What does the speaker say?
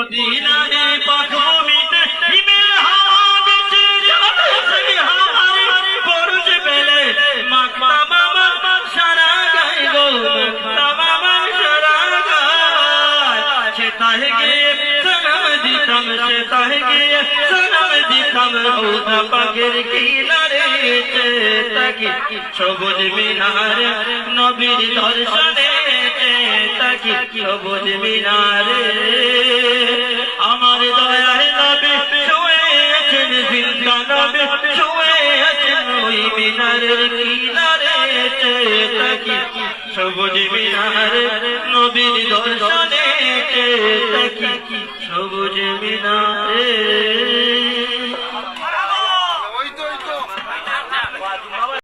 মদিনারে পাখমিতে হিমের হাওয়া বিচে যাবে সেই হাওয়ারে বরজ পেলে মাখতা মামা সারা গায় গো মাখতা মামা সারা গায়। সে তাহে গিয়ে সনম দিতাম, সে তাহে গিয়ে সনম দিতাম। কিনারে তাকি, সবুজ মিনারে নবীর দর্শনে তাকি, সবুজ মিনারে তাকি সবুজ মিনারে নবীর দর্শনে থাকি সবুজ মিনারে